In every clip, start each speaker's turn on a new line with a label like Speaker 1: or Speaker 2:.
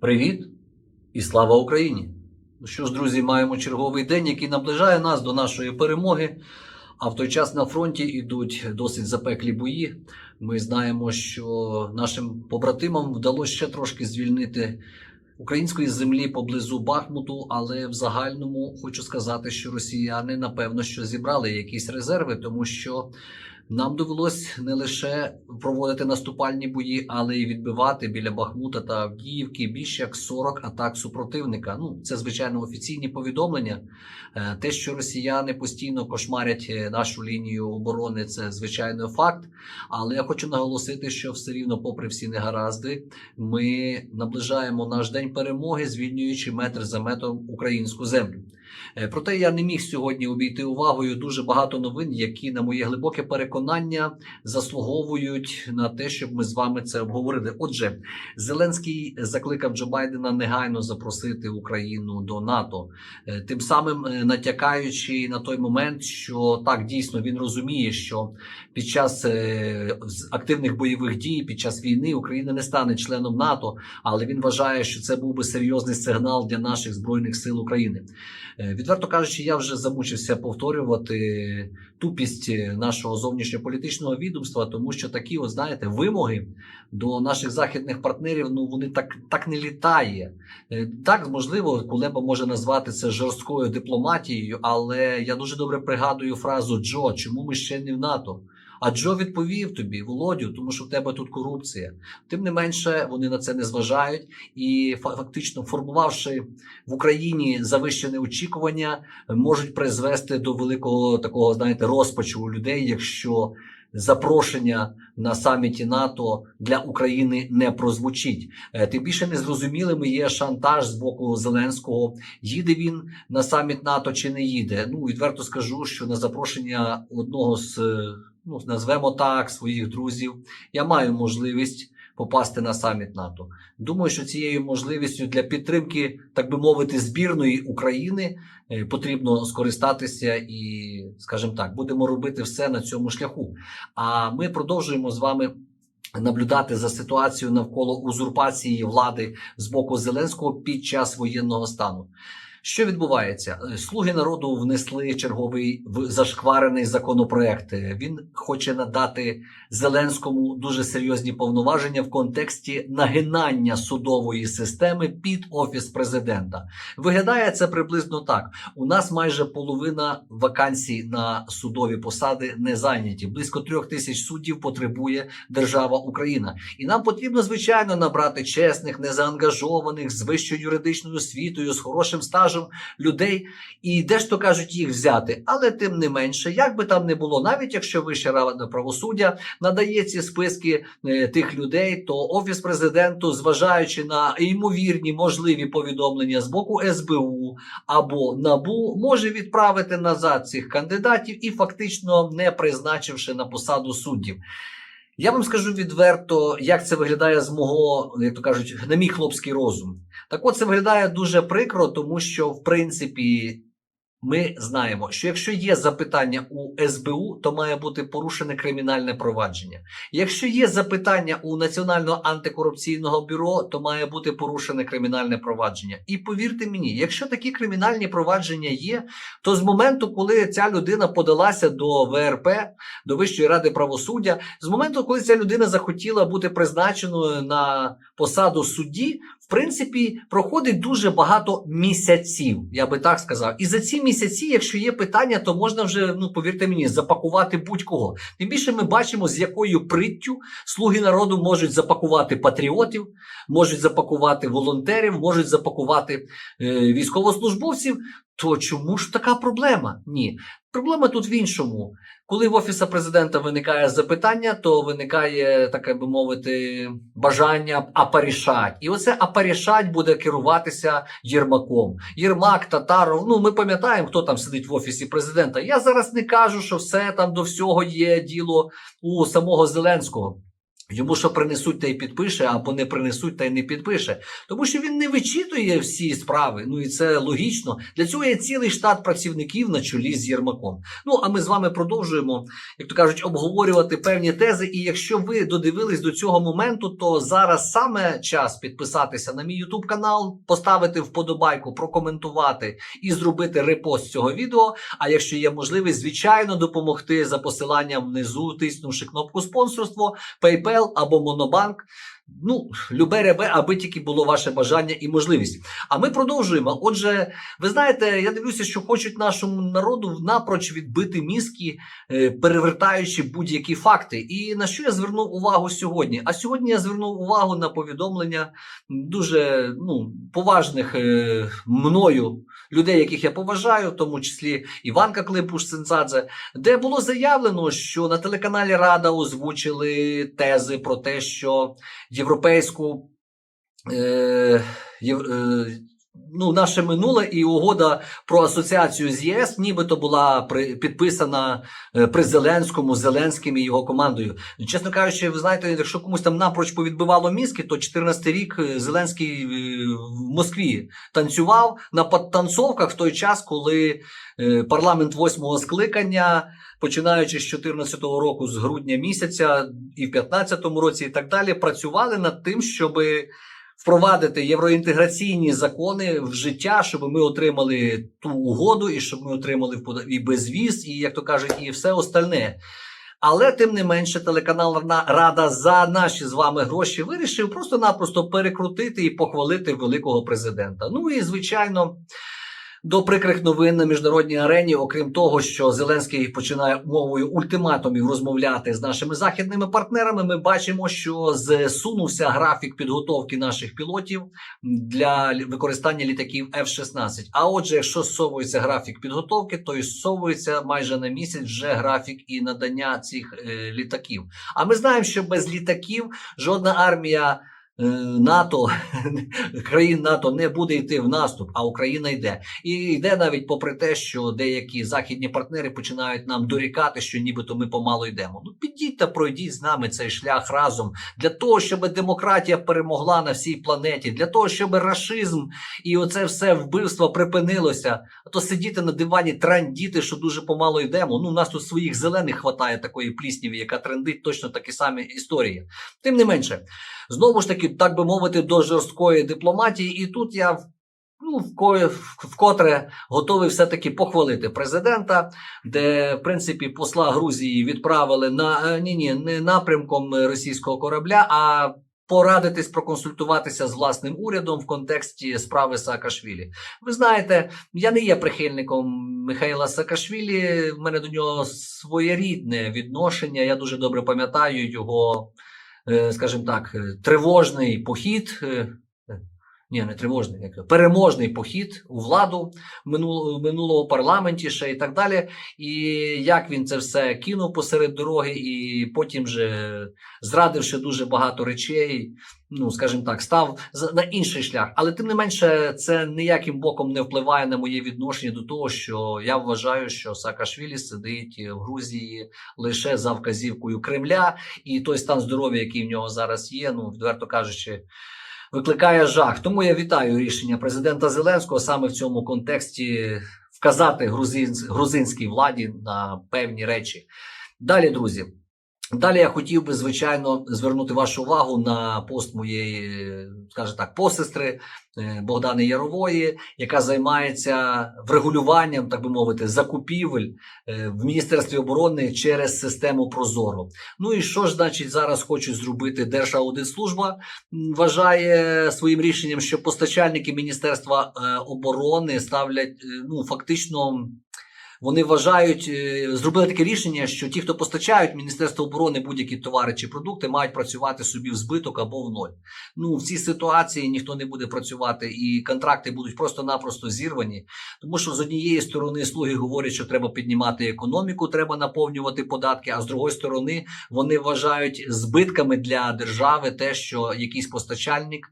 Speaker 1: Привіт і слава Україні! Ну що ж, друзі, маємо черговий день, який наближає нас до нашої перемоги. А в той час на фронті йдуть досить запеклі бої. Ми знаємо, що нашим побратимам вдалося ще трошки звільнити української землі поблизу Бахмуту, але в загальному хочу сказати, що росіяни напевно що зібрали якісь резерви, тому що нам довелось не лише проводити наступальні бої, але й відбивати біля Бахмута та Авдіївки більше як 40 атак супротивника. Ну це звичайно офіційні повідомлення. Е, Те, що росіяни постійно кошмарять е, нашу лінію оборони, це звичайно факт. Але я хочу наголосити, що все рівно, попри всі негаразди, ми наближаємо наш день перемоги, звільнюючи метр за метром українську землю. Е, Проте я не міг сьогодні обійти увагою дуже багато новин, які, на моє глибоке переконання, заслуговують на те, щоб ми з вами це обговорили. Отже, Зеленський закликав Джо Байдена негайно запросити Україну до НАТО, Е, тим самим е, натякаючи на той момент, що так дійсно він розуміє, що під час активних бойових дій, під час війни Україна не стане членом НАТО, але він вважає, що це був би серйозний сигнал для наших збройних сил України. Е, Відверто кажучи, я вже замучився повторювати тупість е, нашого зовнішньополітичного відомства, тому що такі, от знаєте, вимоги до наших західних партнерів, ну вони так, так не літає. Е, Так, можливо, Кулеба може назвати це жорсткою дипломатією, але я дуже добре пригадую фразу Джо, чому ми ще не в НАТО? А Джо відповів тобі, Володю, тому що в тебе тут корупція. Тим не менше, вони на це не зважають і фа- фактично формувавши в Україні завищене очікування, можуть призвести до великого такого, знаєте, розпачу у людей, якщо запрошення на саміті НАТО для України не прозвучить. Е, Тим більше незрозумілими є шантаж з боку Зеленського. Їде він на саміт НАТО чи не їде. Ну відверто скажу, що на запрошення одного з е, ну назвемо так своїх друзів, я маю можливість попасти на саміт НАТО. Думаю, що цією можливістю для підтримки, так би мовити, збірної України е, потрібно скористатися і, скажімо так, будемо робити все на цьому шляху. А ми продовжуємо з вами. Наблюдати за ситуацією навколо узурпації влади з боку Зеленського під час воєнного стану. Що відбувається? Е, Слуги народу внесли черговий зашкварений законопроект. Е, Він хоче надати Зеленському дуже серйозні повноваження в контексті нагинання судової системи під офіс президента. Виглядає це приблизно так: у нас майже половина вакансій на судові посади не зайняті. Близько трьох тисяч суддів потребує держава Україна, і нам потрібно звичайно набрати чесних, незаангажованих з вищою юридичною освітою, з хорошим стажем людей. І де ж то кажуть їх взяти. Але тим не менше, як би там не було, навіть якщо Вища рада правосуддя надає ці списки е, тих людей, то офіс президенту, зважаючи на ймовірні можливі повідомлення з боку СБУ або НАБУ, може відправити назад цих кандидатів і фактично не призначивши на посаду суддів. Я вам скажу відверто, як це виглядає з мого, як то кажуть, на мій хлопський розум. Так от це виглядає дуже прикро, тому що в принципі ми знаємо, що якщо є запитання у СБУ, то має бути порушене кримінальне провадження. Якщо є запитання у Національного антикорупційного бюро, то має бути порушене кримінальне провадження. І повірте мені, якщо такі кримінальні провадження є, то з моменту, коли ця людина подалася до ВРП, до Вищої ради правосуддя, з моменту, коли ця людина захотіла бути призначеною на посаду судді, в принципі, проходить дуже багато місяців, я би так сказав. І за ці місяці, якщо є питання, то можна вже, ну повірте мені, запакувати будь-кого. Тим більше ми бачимо, з якою приттю слуги народу можуть запакувати патріотів, можуть запакувати волонтерів, можуть запакувати е, військовослужбовців. То чому ж така проблема? Ні. Проблема тут в іншому. Коли в офіса президента виникає запитання, то виникає таке би мовити бажання апарішать. І оце апарішать буде керуватися Єрмаком. Єрмак, Татаров. Ну ми пам'ятаємо, хто там сидить в офісі президента. Я зараз не кажу, що все там до всього є діло у самого Зеленського. Йому що принесуть, та й підпише, або не принесуть, та й не підпише. Тому що він не вичитує всі справи. Ну і це логічно. Для цього є цілий штат працівників на чолі з Єрмаком. Ну а ми з вами продовжуємо, як то кажуть, обговорювати певні тези. І якщо ви додивились до цього моменту, то зараз саме час підписатися на мій YouTube канал, поставити вподобайку, прокоментувати і зробити репост цього відео. А якщо є можливість, звичайно, допомогти за посиланням внизу, тиснувши кнопку спонсорство, PayPal або Монобанк. Ну, любе ребе, аби тільки було ваше бажання і можливість. А ми продовжуємо. Отже, ви знаєте, я дивлюся, що хочуть нашому народу напроч відбити мізки, е, перевертаючи будь-які факти. І на що я звернув увагу сьогодні? А сьогодні я звернув увагу на повідомлення дуже ну, поважних е, мною людей, яких я поважаю, в тому числі Іванка Климпуш Сенцадзе, де було заявлено, що на телеканалі Рада озвучили тези про те, що європейську. Е, е, Ну, наше минуле і угода про асоціацію з ЄС, нібито була при, підписана е, при Зеленському, Зеленським і його командою. Чесно кажучи, ви знаєте, якщо комусь там напроч повідбивало мізки, то 14 рік е, Зеленський е, в Москві танцював на танцовках в той час, коли парламент восьмого скликання починаючи з 2014 року, з грудня місяця і в 2015 році, і так далі, працювали над тим, щоб впровадити євроінтеграційні закони в життя, щоб ми отримали ту угоду, і щоб ми отримали і безвіз, і як то кажуть, і все остальне. Але тим не менше, телеканал «На- Рада за наші з вами гроші вирішив просто-напросто перекрутити і похвалити великого президента. Ну і звичайно. До прикрих новин на міжнародній арені, окрім того, що Зеленський починає мовою ультиматумів розмовляти з нашими західними партнерами, ми бачимо, що зсунувся графік підготовки наших пілотів для використання літаків F-16. А отже, якщо зсовується графік підготовки, то і зсовується майже на місяць вже графік і надання цих е, літаків. А ми знаємо, що без літаків жодна армія. Е, НАТО країн НАТО не буде йти в наступ, а Україна йде. І йде навіть попри те, що деякі західні партнери починають нам дорікати, що нібито ми помало йдемо. Ну підіть та пройдіть з нами цей шлях разом для того, щоб демократія перемогла на всій планеті, для того, щоб рашизм і оце все вбивство припинилося. А то сидіти на дивані, трандіти, що дуже помало йдемо. Ну, у нас тут своїх зелених хватає такої плісніві, яка трендить точно такі самі історії. Тим не менше, знову ж таки, так би мовити, до жорсткої дипломатії, і тут я ну, вко- вкотре готовий все-таки похвалити президента, де, в принципі, посла Грузії відправили на е, ні, ні, не напрямком російського корабля, а порадитись, проконсультуватися з власним урядом в контексті справи Саакашвілі. Ви знаєте, я не є прихильником Михайла Саакашвілі, в мене до нього своєрідне відношення. Я дуже добре пам'ятаю його, скажімо так, е, тривожний похід. Ні, не тривожний, як переможний похід у владу минулого, минулого парламенті ще і так далі. І як він це все кинув посеред дороги, і потім же, зрадивши дуже багато речей, ну скажімо так, став на інший шлях. Але тим не менше, це ніяким боком не впливає на моє відношення до того, що я вважаю, що Саакашвілі сидить в Грузії лише за вказівкою Кремля, і той стан здоров'я, який в нього зараз є, ну відверто кажучи. Викликає жах. Тому я вітаю рішення президента Зеленського саме в цьому контексті вказати грузин, грузинській владі на певні речі. Далі, друзі. Далі я хотів би, звичайно, звернути вашу увагу на пост моєї, скажімо так, посестри е, Богдани Ярової, яка займається врегулюванням, так би мовити, закупівель е, в Міністерстві оборони через систему Прозоро. Ну і що ж, значить, зараз хочуть зробити Держаудитслужба? Вважає своїм рішенням, що постачальники Міністерства е, оборони ставлять ну фактично. Вони вважають, е, зробили таке рішення, що ті, хто постачають Міністерство оборони будь-які товари чи продукти, мають працювати собі в збиток або в ноль. Ну в цій ситуації ніхто не буде працювати, і контракти будуть просто-напросто зірвані. Тому що з однієї сторони слуги говорять, що треба піднімати економіку, треба наповнювати податки. А з другої сторони вони вважають збитками для держави те, що якийсь постачальник,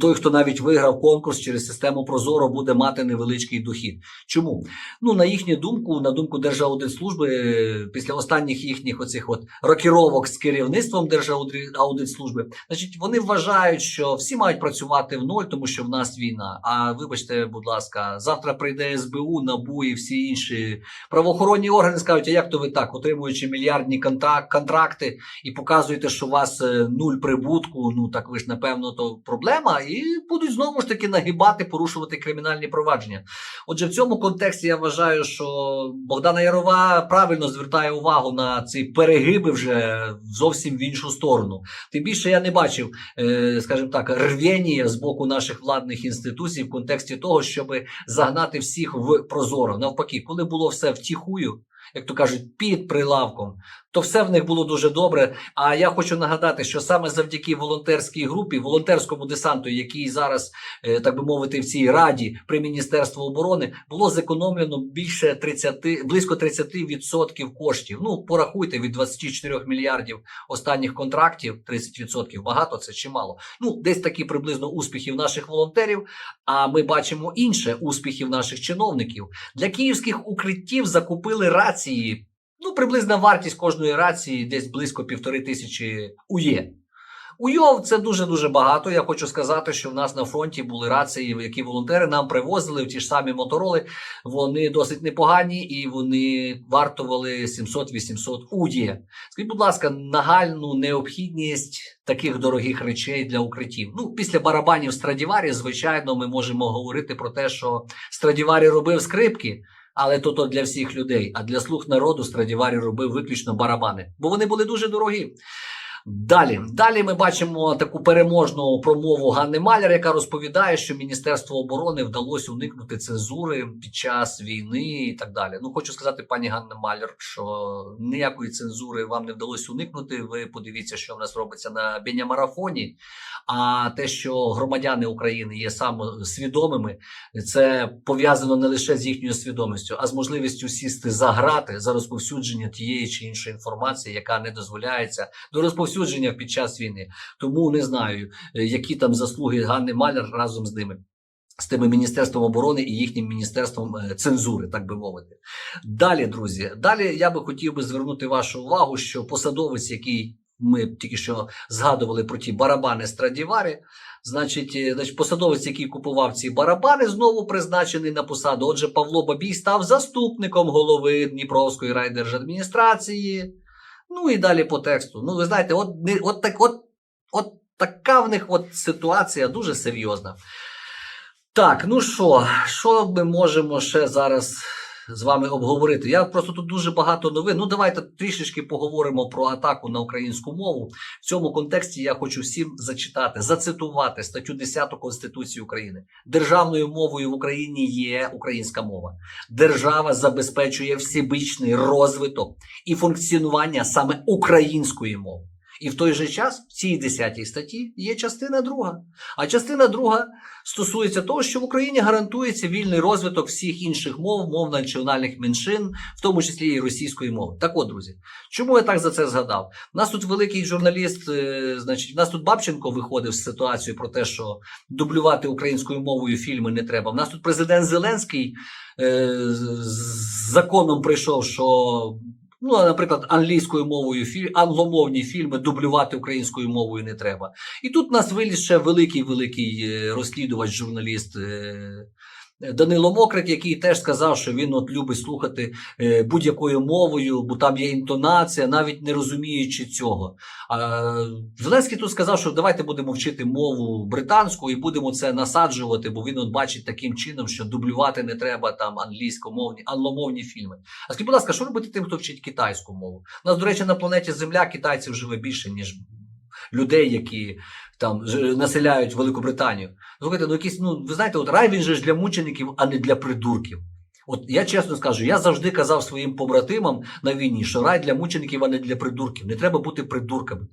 Speaker 1: той, хто навіть виграв конкурс через систему Прозоро, буде мати невеличкий дохід. Чому? Ну на їхню думку. на думку Держаудитслужби, е, після останніх їхніх оцих от рокіровок з керівництвом Держаудитслужби, значить, вони вважають, що всі мають працювати в ноль, тому що в нас війна. А вибачте, будь ласка, завтра прийде СБУ, НАБУ і всі інші правоохоронні органи скажуть, а як то ви так, отримуючи мільярдні контрак- контракти і показуєте, що у вас е, нуль прибутку, ну так ви ж напевно то проблема, і будуть знову ж таки нагибати, порушувати кримінальні провадження. Отже, в цьому контексті я вважаю, що Богдана Ярова правильно звертає увагу на ці перегиби вже зовсім в іншу сторону. Тим більше я не бачив, е, скажімо так, рвєнія з боку наших владних інституцій в контексті того, щоб загнати всіх в прозоро. Навпаки, коли було все втіхую, як то кажуть, під прилавком, то все в них було дуже добре. А я хочу нагадати, що саме завдяки волонтерській групі, волонтерському десанту, який зараз, е, так би мовити, в цій раді при Міністерстві оборони, було зекономлено більше 30, близько 30% коштів. Ну, порахуйте від 24 мільярдів останніх контрактів 30%. Багато це чи мало? Ну, десь такі приблизно успіхів наших волонтерів. А ми бачимо інше успіхів наших чиновників. Для київських укриттів закупили рації. Ну, приблизна вартість кожної рації десь близько півтори тисячі УЄ. УЙОВ це дуже дуже багато. Я хочу сказати, що в нас на фронті були рації, які волонтери нам привозили в ті ж самі мотороли. Вони досить непогані і вони вартували 700-800 УЄ. Скажіть, будь ласка, нагальну необхідність таких дорогих речей для укриттів. Ну, після барабанів Страдіварі, звичайно, ми можемо говорити про те, що Страдіварі робив скрипки. Але то то для всіх людей. А для слуг народу Страдіварі робив виключно барабани, бо вони були дуже дорогі. Далі, далі ми бачимо таку переможну промову Ганни Маляр, яка розповідає, що Міністерство оборони вдалося уникнути цензури під час війни і так далі. Ну хочу сказати, пані Ганна Маляр, що ніякої цензури вам не вдалося уникнути. Ви подивіться, що в нас робиться на бінямарафоні. А те, що громадяни України є самосвідомими, це пов'язано не лише з їхньою свідомістю, а з можливістю сісти за грати за розповсюдження тієї чи іншої інформації, яка не дозволяється до розповсюдження під час війни. Тому не знаю, е, які там заслуги Ганни Маляр разом з ними. З тими міністерством оборони і їхнім міністерством е, цензури, так би мовити. Далі, друзі, далі я би хотів би звернути вашу увагу, що посадовець, який ми тільки що згадували про ті барабани Страдіварі, значить, е, значить, посадовець, який купував ці барабани, знову призначений на посаду. Отже, Павло Бабій став заступником голови Дніпровської райдержадміністрації. Ну і далі по тексту. Ну, ви знаєте, от, от, так, от, от така в них от ситуація дуже серйозна. Так, ну що, що ми можемо ще зараз з вами обговорити? Я просто тут дуже багато новин. Ну, давайте трішечки поговоримо про атаку на українську мову. В цьому контексті я хочу всім зачитати, зацитувати статтю 10 Конституції України. Державною мовою в Україні є українська мова. Держава забезпечує всебічний розвиток і функціонування саме української мови. І в той же час в цій 10 статті є частина друга. А частина друга стосується того, що в Україні гарантується вільний розвиток всіх інших мов, мов національних меншин, в тому числі і російської мови. Так от, друзі, чому я так за це згадав? У нас тут великий журналіст, е, значить, у нас тут Бабченко виходив з ситуацією про те, що дублювати українською мовою фільми не треба. У нас тут президент Зеленський е, з законом прийшов, що. Ну, наприклад, англійською мовою фільм, англомовні фільми дублювати українською мовою не треба. І тут нас виліз ще великий великий розслідувач, журналіст е, Данило Мокрик, який теж сказав, що він от любить слухати е, будь-якою мовою, бо там є інтонація, навіть не розуміючи цього. А Зеленський тут сказав, що давайте будемо вчити мову британську і будемо це насаджувати, бо він от бачить таким чином, що дублювати не треба там англійськомовні, англомовні фільми. А скажіть, будь ласка, що робити тим, хто вчить китайську мову? У нас, до речі, на планеті Земля китайців живе більше, ніж людей, які там населяють Велику Британію. Слухайте, ну якісь, ну ви знаєте, от рай він же ж для мучеників, а не для придурків. От я чесно скажу, я завжди казав своїм побратимам на війні, що рай для мучеників, а не для придурків. Не треба бути придурками.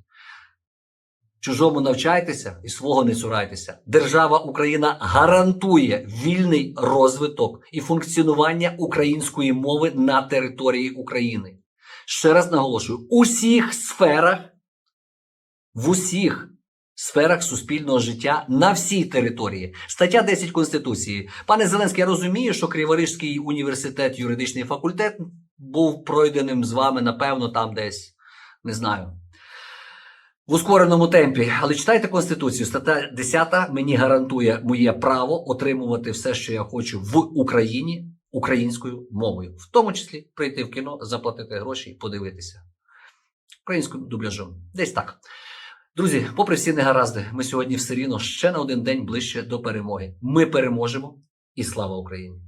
Speaker 1: Чужому навчайтеся і свого не цурайтеся. Держава Україна гарантує вільний розвиток і функціонування української мови на території України. Ще раз наголошую: у всіх сферах, в усіх сферах суспільного життя на всій території. Стаття 10 Конституції. Пане Зеленський, я розумію, що Криворізький університет, юридичний факультет був пройденим з вами, напевно, там десь, не знаю. В ускореному темпі, але читайте Конституцію. Стаття 10 мені гарантує моє право отримувати все, що я хочу в Україні українською мовою, в тому числі прийти в кіно, заплатити гроші і подивитися українським дубляжом. Десь так. Друзі, попри всі негаразди, ми сьогодні все рівно ще на один день ближче до перемоги. Ми переможемо і слава Україні!